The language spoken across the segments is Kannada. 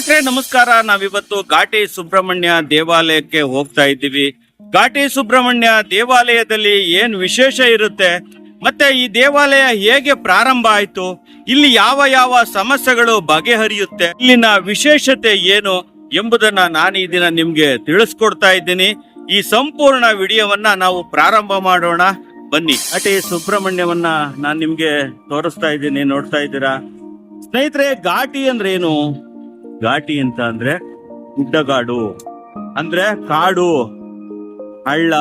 ಸ್ನೇಹಿತರೆ, ನಮಸ್ಕಾರ. ನಾವಿವತ್ತು ಘಾಟಿ ಸುಬ್ರಹ್ಮಣ್ಯ ದೇವಾಲಯಕ್ಕೆ ಹೋಗ್ತಾ ಇದ್ದೀವಿ. ಘಾಟಿ ಸುಬ್ರಹ್ಮಣ್ಯ ದೇವಾಲಯದಲ್ಲಿ ಏನ್ ವಿಶೇಷ ಇರುತ್ತೆ? ಮತ್ತೆ ಈ ದೇವಾಲಯ ಹೇಗೆ ಪ್ರಾರಂಭ ಆಯ್ತು? ಇಲ್ಲಿ ಯಾವ ಯಾವ ಸಮಸ್ಯೆಗಳು ಬಗೆಹರಿಯುತ್ತೆ? ಇಲ್ಲಿನ ವಿಶೇಷತೆ ಏನು ಎಂಬುದನ್ನ ನಾನು ಈ ದಿನ ನಿಮ್ಗೆ ತಿಳಿಸ್ಕೊಡ್ತಾ ಇದ್ದೀನಿ. ಈ ಸಂಪೂರ್ಣ ವಿಡಿಯೋವನ್ನ ನಾವು ಪ್ರಾರಂಭ ಮಾಡೋಣ. ಬನ್ನಿ. ಘಾಟಿ ಸುಬ್ರಹ್ಮಣ್ಯವನ್ನ ನಾನು ನಿಮ್ಗೆ ತೋರಿಸ್ತಾ ಇದ್ದೀನಿ. ನೋಡ್ತಾ ಇದ್ದೀರಾ? ಸ್ನೇಹಿತರೆ, ಘಾಟಿ ಅಂದ್ರೆ ಏನು ಘಾಟಿ ಅಂತ ಅಂದ್ರೆ ಗುಡ್ಡಗಾಡು. ಅಂದ್ರೆ ಕಾಡು. ಹಳ್ಳ,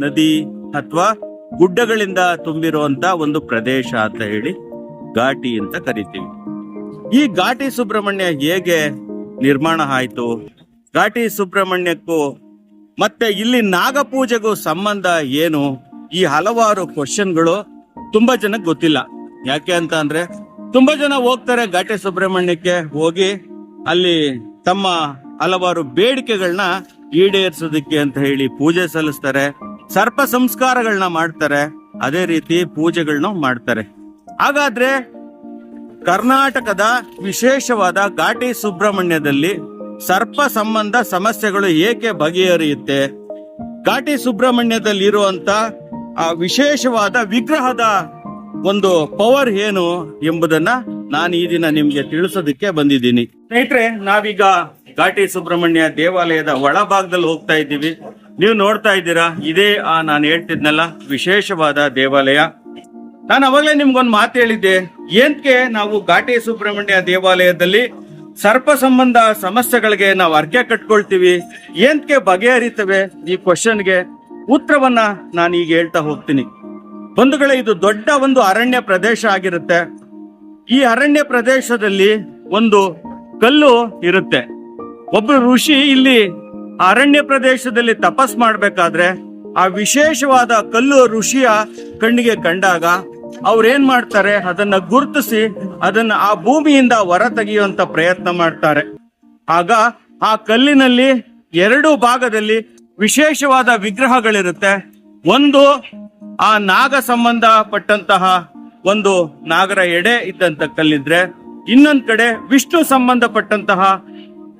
ನದಿ ಅಥವಾ ಗುಡ್ಡಗಳಿಂದ ತುಂಬಿರುವಂತ ಒಂದು ಪ್ರದೇಶ ಅಂತ ಹೇಳಿ ಘಾಟಿ ಅಂತ ಕರಿತೀವಿ. ಈ ಘಾಟಿ ಸುಬ್ರಹ್ಮಣ್ಯ ಹೇಗೆ ನಿರ್ಮಾಣ ಆಯ್ತು? ಘಾಟಿ ಸುಬ್ರಹ್ಮಣ್ಯಕ್ಕೂ ಮತ್ತೆ ಇಲ್ಲಿ ನಾಗಪೂಜೆಗೂ ಸಂಬಂಧ ಏನು? ಈ ಹಲವಾರು ಕ್ವಶನ್ಗಳು ತುಂಬಾ ಜನಕ್ಕೆ ಗೊತ್ತಿಲ್ಲ. ಯಾಕೆ ಅಂತ ಅಂದ್ರೆ ತುಂಬಾ ಜನ ಹೋಗ್ತಾರೆ ಘಾಟಿ ಸುಬ್ರಹ್ಮಣ್ಯಕ್ಕೆ ಹೋಗಿ. ಅಲ್ಲಿ ತಮ್ಮ ಹಲವಾರು ಬೇಡಿಕೆಗಳನ್ನ ಈಡೇರಿಸೋದಕ್ಕೆ ಅಂತ ಹೇಳಿ ಪೂಜೆ ಸಲ್ಲಿಸ್ತಾರೆ, ಸರ್ಪ ಸಂಸ್ಕಾರಗಳನ್ನ ಮಾಡ್ತಾರೆ, ಅದೇ ರೀತಿ ಪೂಜೆಗಳನ್ನ ಮಾಡ್ತಾರೆ. ಹಾಗಾದ್ರೆ ಕರ್ನಾಟಕದ ವಿಶೇಷವಾದ ಘಾಟಿ ಸುಬ್ರಹ್ಮಣ್ಯದಲ್ಲಿ ಸರ್ಪ ಸಂಬಂಧ ಸಮಸ್ಯೆಗಳು ಏಕೆ ಬಗೆಹರಿಯುತ್ತೆ? ಘಾಟಿ ಸುಬ್ರಹ್ಮಣ್ಯದಲ್ಲಿ ಇರುವಂತ ಆ ವಿಶೇಷವಾದ ವಿಗ್ರಹದ ಒಂದು ಪವರ್ ಏನು ಎಂಬುದನ್ನ ನಾನು ಈ ದಿನ ನಿಮ್ಗೆ ತಿಳಿಸೋದಕ್ಕೆ ಬಂದಿದ್ದೀನಿ. ಸ್ನೇಹಿತರೆ, ನಾವೀಗ ಘಾಟಿ ಸುಬ್ರಹ್ಮಣ್ಯ ದೇವಾಲಯದ ಒಳಭಾಗದಲ್ಲಿ ಹೋಗ್ತಾ ಇದ್ದೀವಿ. ನೀವು ನೋಡ್ತಾ ಇದ್ದೀರಾ, ಇದೇ ಆ ನಾನು ಹೇಳ್ತಿದ್ನಲ್ಲ, ವಿಶೇಷವಾದ ದೇವಾಲಯ. ನಾನು ಅವಾಗಲೇ ನಿಮ್ಗೊಂದು ಮಾತು ಹೇಳಿದ್ದೆ, ಏನ್ಕೆ ನಾವು ಘಾಟಿ ಸುಬ್ರಹ್ಮಣ್ಯ ದೇವಾಲಯದಲ್ಲಿ ಸರ್ಪ ಸಂಬಂಧ ಸಮಸ್ಯೆಗಳಿಗೆ ನಾವು ಅರ್ಕೆ ಕಟ್ಕೊಳ್ತೀವಿ, ಏನ್ಕೆ ಬಗೆಹರಿತವೆ ಈ ಕ್ವಶನ್ಗೆ ಉತ್ತರವನ್ನ ನಾನು ಈಗ ಹೇಳ್ತಾ ಹೋಗ್ತೀನಿ. ಬಂಧುಗಳೇ, ಇದು ದೊಡ್ಡ ಒಂದು ಅರಣ್ಯ ಪ್ರದೇಶ ಆಗಿರುತ್ತೆ. ಈ ಅರಣ್ಯ ಪ್ರದೇಶದಲ್ಲಿ ಒಂದು ಕಲ್ಲು ಇರುತ್ತೆ. ಒಬ್ಬ ಋಷಿ ಇಲ್ಲಿ ಅರಣ್ಯ ಪ್ರದೇಶದಲ್ಲಿ ತಪಸ್ ಮಾಡ್ಬೇಕಾದ್ರೆ ಆ ವಿಶೇಷವಾದ ಕಲ್ಲು ಋಷಿಯ ಕಣ್ಣಿಗೆ ಕಂಡಾಗ ಅವ್ರೇನ್ ಮಾಡ್ತಾರೆ? ಅದನ್ನ ಗುರುತಿಸಿ ಅದನ್ನ ಆ ಭೂಮಿಯಿಂದ ಹೊರ ತೆಗೆಯುವಂತ ಪ್ರಯತ್ನ ಮಾಡ್ತಾರೆ. ಆಗ ಆ ಕಲ್ಲಿನಲ್ಲಿ ಎರಡು ಭಾಗದಲ್ಲಿ ವಿಶೇಷವಾದ ವಿಗ್ರಹಗಳಿರುತ್ತೆ. ಒಂದು ಆ ನಾಗ ಸಂಬಂಧಪಟ್ಟಂತಹ ಒಂದು ನಾಗರ ಎಡೆ ಇದ್ದಂತ ಕಲ್ಲಿದ್ರೆ ಇನ್ನೊಂದ್ ಕಡೆ ವಿಷ್ಣು ಸಂಬಂಧಪಟ್ಟಂತಹ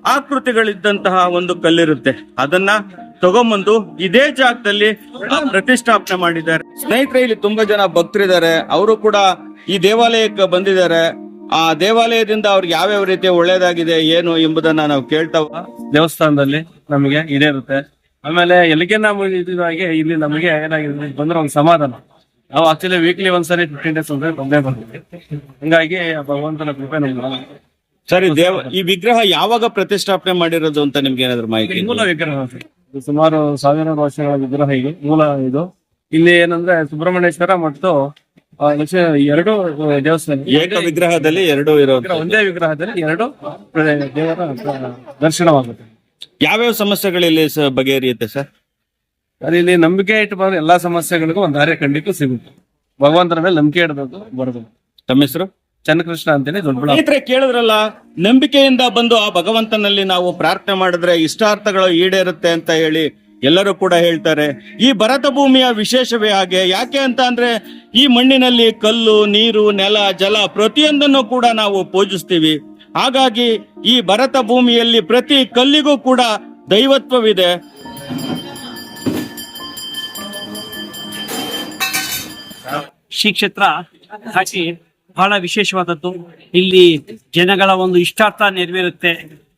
ಆಕೃತಿಗಳಿದ್ದಂತಹ ಒಂದು ಕಲ್ಲಿರುತ್ತೆ. ಅದನ್ನ ತಗೊಂಬಂದು ಇದೇ ಜಾಗದಲ್ಲಿ ಆ ಪ್ರತಿಷ್ಠಾಪನೆ ಮಾಡಿದ್ದಾರೆ. ಸ್ನೇಹಿತರೆ ಇಲ್ಲಿ ತುಂಬಾ ಜನ ಭಕ್ತರಿದ್ದಾರೆ. ಅವರು ಕೂಡ ಈ ದೇವಾಲಯಕ್ಕೆ ಬಂದಿದ್ದಾರೆ. ಆ ದೇವಾಲಯದಿಂದ ಅವ್ರಿಗೆ ಯಾವ್ಯಾವ ರೀತಿ ಒಳ್ಳೇದಾಗಿದೆ ಏನು ಎಂಬುದನ್ನ ನಾವು ಕೇಳ್ತಾವ ದೇವಸ್ಥಾನದಲ್ಲಿ ನಮಗೆ ಇದೇ ಇರುತ್ತೆ ಆಮೇಲೆ ಎಲ್ಲಿಗೆ ನಾವು ಇದಾಗಿ ಇಲ್ಲಿ ನಮಗೆ ಏನಾಗಿದೆ ಬಂದ್ರೆ ಒಂದು ಸಮಾಧಾನ. ನಾವು ಆಕ್ಚುಲಿ ವೀಕ್ಲಿ ಒಂದ್ಸರಿ ಫಿಫ್ಟೀನ್ ಡೇಸ್ ಅಂದ್ರೆ ಬಂದೇ ಬರ್ತೀವಿ ಹಂಗಾಗಿ ಭಗವಂತನ ಕೃಪೆ ನಮ್ಗೆ ಸರಿ ದೇವ ಈ ವಿಗ್ರಹ ಯಾವಾಗ ಪ್ರತಿಷ್ಠಾಪನೆ ಮಾಡಿರೋದು ಅಂತ ನಿಮ್ಗೆ ಏನಾದ್ರು ಮಾಹಿತಿ ಮೂಲ ವಿಗ್ರಹ. ಇದು ಸುಮಾರು ಸಾವಿರಾರು ವರ್ಷಗಳ ವಿಗ್ರಹ ಇದು ಮೂಲ ಇದು. ಇಲ್ಲಿ ಏನಂದ್ರೆ ಸುಬ್ರಹ್ಮಣ್ಯೇಶ್ವರ ಮತ್ತು ಆ, ಲಕ್ಷ್ಮೀ ಎರಡು ದೇವಸ್ಥಾನ. ಏಕ ವಿಗ್ರಹದಲ್ಲಿ ಎರಡು ಇರೋದು. ವಿಗ್ರಹ- ಒಂದೇ ವಿಗ್ರಹದಲ್ಲಿ ಎರಡು ದೇವರ ದರ್ಶನವಾಗುತ್ತೆ. ಯಾವ್ಯಾವ ಸಮಸ್ಯೆಗಳಲ್ಲಿ ಸ- ಬಗೆಹರಿಯುತ್ತೆ ಸರ್? ಇಲ್ಲಿ ನಂಬಿಕೆ ಇಟ್ಟು ಬಂದ್ರೆ ಎಲ್ಲಾ ಸಮಸ್ಯೆಗಳಿಗೂ ಒಂದು ದಾರಿ ಖಂಡಿತ ಸಿಗುತ್ತೆ. ಭಗವಂತನ ಮೇಲೆ ನಂಬಿಕೆ ಇಡಬೇಕು ಬರಬೇಕು. ತಮ್ಮ ಹೆಸರು? ಚನ್ನಕೃಷ್ಣ ಅಂತೇಳಿ ದೊಡ್ಡ ಕೇಳಿದ್ರಲ್ಲ ನಂಬಿಕೆಯಿಂದ ಬಂದು ಆ ಭಗವಂತನಲ್ಲಿ ನಾವು ಪ್ರಾರ್ಥನೆ ಮಾಡಿದ್ರೆ ಇಷ್ಟಾರ್ಥಗಳು ಈಡೇರುತ್ತೆ ಅಂತ ಹೇಳಿ ಎಲ್ಲರೂ ಕೂಡ ಹೇಳ್ತಾರೆ. ಈ ಭರತ ಭೂಮಿಯ ವಿಶೇಷವೇ ಹಾಗೆ ಯಾಕೆ ಅಂತ ಅಂದ್ರೆ ಈ ಮಣ್ಣಿನಲ್ಲಿ ಕಲ್ಲು ನೀರು ನೆಲ ಜಲ ಪ್ರತಿಯೊಂದನ್ನು ಕೂಡ ನಾವು ಪೂಜಿಸ್ತೀವಿ. ಹಾಗಾಗಿ ಈ ಭರತ ಭೂಮಿಯಲ್ಲಿ ಪ್ರತಿ ಕಲ್ಲಿಗೂ ಕೂಡ ದೈವತ್ವವಿದೆ. ಶ್ರೀ ಕ್ಷೇತ್ರ ಹಾಕಿ ಬಹಳ ವಿಶೇಷವಾದದ್ದು. ಇಲ್ಲಿ ಜನಗಳ ಒಂದು ಇಷ್ಟಾರ್ಥ ನೆರವೇರುತ್ತೆ.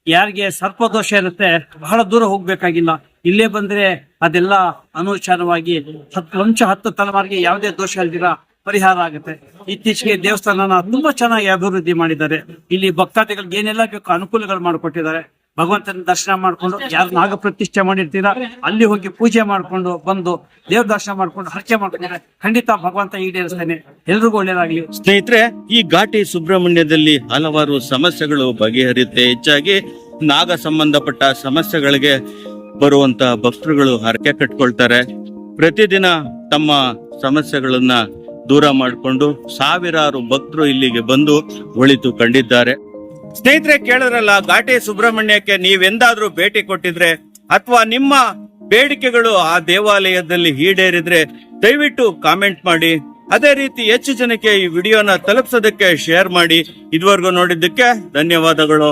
ಯಾರಿಗೆ ಸರ್ಪದೋಷ ಇರುತ್ತೆ, ಬಹಳ ದೂರ ಹೋಗ್ಬೇಕಾಗಿಲ್ಲ. ಇಲ್ಲೇ ಬಂದ್ರೆ ಅದೆಲ್ಲ ಅನುಚಾರವಾಗಿ ಹತ್ತು ಹತ್ತು ತಲೆಮಾರಿಗೆ ಯಾವುದೇ ದೋಷ ಇಲ್ದಿರ ಪರಿಹಾರ ಆಗುತ್ತೆ. ಇತ್ತೀಚೆಗೆ ದೇವಸ್ಥಾನನ ತುಂಬಾ ಚೆನ್ನಾಗಿ ಅಭಿವೃದ್ಧಿ ಮಾಡಿದ್ದಾರೆ. ಇಲ್ಲಿ ಭಕ್ತಾದಿಗಳಿಗೆ ಏನೆಲ್ಲ ಬೇಕು ಅನುಕೂಲಗಳು ಮಾಡಿಕೊಟ್ಟಿದ್ದಾರೆ. ಭಗವಂತನ ದರ್ಶನ ಮಾಡ್ಕೊಂಡು ಯಾರು ನಾಗ ಪ್ರತಿಷ್ಠೆ ಮಾಡಿರ್ತೀರಾ ಅಲ್ಲಿ ಹೋಗಿ ಪೂಜೆ ಮಾಡ್ಕೊಂಡು ಬಂದು ದೇವ್ರ ದರ್ಶನ ಮಾಡ್ಕೊಂಡು ಹರಕೆ ಮಾಡ್ಕೊಂಡ್ರೆ ಖಂಡಿತ ಭಗವಂತ ಈಡೇರಿಸ್ತಾನೆ. ಎಲ್ರಿಗೂ ಒಳ್ಳೇದಾಗ್ಲಿ ಸ್ನೇಹಿತರೆ ಈ ಘಾಟಿ ಸುಬ್ರಹ್ಮಣ್ಯದಲ್ಲಿ ಹಲವಾರು ಸಮಸ್ಯೆಗಳು ಬಗೆಹರಿಯುತ್ತೆ. ಹೆಚ್ಚಾಗಿ ನಾಗ ಸಂಬಂಧಪಟ್ಟ ಸಮಸ್ಯೆಗಳಿಗೆ ಬರುವಂತ ಭಕ್ತರುಗಳು ಹರಕೆ ಕಟ್ಕೊಳ್ತಾರೆ. ಪ್ರತಿದಿನ ತಮ್ಮ ಸಮಸ್ಯೆಗಳನ್ನ ದೂರ ಮಾಡಿಕೊಂಡು ಸಾವಿರಾರು ಭಕ್ತರು ಇಲ್ಲಿಗೆ ಬಂದು ಒಳಿತು ಕಂಡಿದ್ದಾರೆ. ಸ್ನೇಹಿತರೆ, ಕೇಳಿದ್ರಲ್ಲ, ಘಾಟಿ ಸುಬ್ರಹ್ಮಣ್ಯಕ್ಕೆ ನೀವೆಂದಾದ್ರೂ ಭೇಟಿ ಕೊಟ್ಟಿದ್ರೆ ಅಥವಾ ನಿಮ್ಮ ಬೇಡಿಕೆಗಳು ಆ ದೇವಾಲಯದಲ್ಲಿ ಈಡೇರಿದ್ರೆ ದಯವಿಟ್ಟು ಕಾಮೆಂಟ್ ಮಾಡಿ. ಅದೇ ರೀತಿ ಹೆಚ್ಚು ಜನಕ್ಕೆ ಈ ವಿಡಿಯೋನ ತಲುಪಿಸೋದಕ್ಕೆ ಶೇರ್ ಮಾಡಿ. ಇದುವರೆಗೂ ನೋಡಿದ್ದಕ್ಕೆ ಧನ್ಯವಾದಗಳು.